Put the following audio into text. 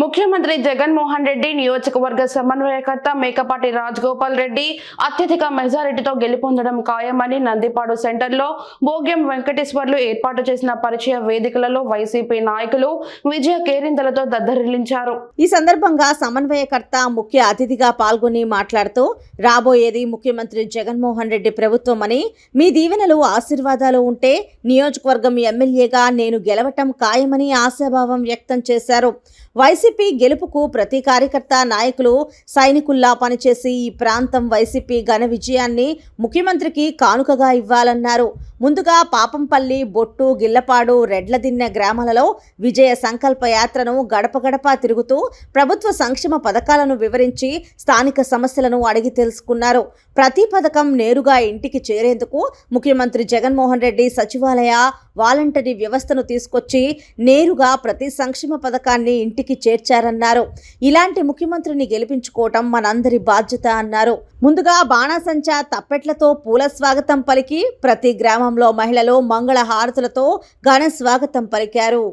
ముఖ్యమంత్రి జగన్మోహన్ రెడ్డి నియోజకవర్గ సమన్వయకర్త మేకపాటి రాజగోపాల్ రెడ్డి అత్యధిక మెజారిటీతో గెలుపొందడం ఖాయమని నందిపాడు సెంటర్లో భోగ్యం వెంకటేశ్వర్లు ఏర్పాటు చేసిన పరిచయ వేదికలలో వైసీపీ నాయకులు విజయ కేరింతలతో దద్దరిల్లించారు. ఈ సందర్భంగా సమన్వయకర్త ముఖ్య అతిథిగా పాల్గొని మాట్లాడుతూ రాబోయేది ముఖ్యమంత్రి జగన్మోహన్ రెడ్డి ప్రభుత్వం అని మీ దీవెనలు ఆశీర్వాదాలు ఉంటే నియోజకవర్గం ఎమ్మెల్యేగా నేను గెలవటం ఖాయమని ఆశాభావం వ్యక్తం చేశారు. వైసీపీ గెలుపుకు ప్రతి కార్యకర్త నాయకులు సైనికుల్లా పనిచేసి ఈ ప్రాంతం వైసీపీ ఘన విజయాన్ని ముఖ్యమంత్రికి కానుకగా ఇవ్వాలన్నారు. ముందుగా పాపంపల్లి బొట్టు గిల్లపాడు రెడ్లదిన్నె గ్రామాలలో విజయ సంకల్ప యాత్రను గడప గడప తిరుగుతూ ప్రభుత్వ సంక్షేమ పథకాలను వివరించి స్థానిక సమస్యలను అడిగి తెలుసుకున్నారు. ప్రతి పథకం నేరుగా ఇంటికి చేరేందుకు ముఖ్యమంత్రి జగన్మోహన్ రెడ్డి సచివాలయ వాలంటరీ వ్యవస్థను తీసుకొచ్చి నేరుగా ప్రతి సంక్షేమ పథకాన్ని ఇంటికి చేర్చారన్నారు. ఇలాంటి ముఖ్యమంత్రిని గెలిపించుకోవటం మనందరి బాధ్యత అన్నారు. ముందుగా బాణాసంచా తప్పెట్లతో పూల స్వాగతం పలికి ప్రతి గ్రామంలో మహిళలు మంగళ హారతులతో ఘన స్వాగతం పలికారు.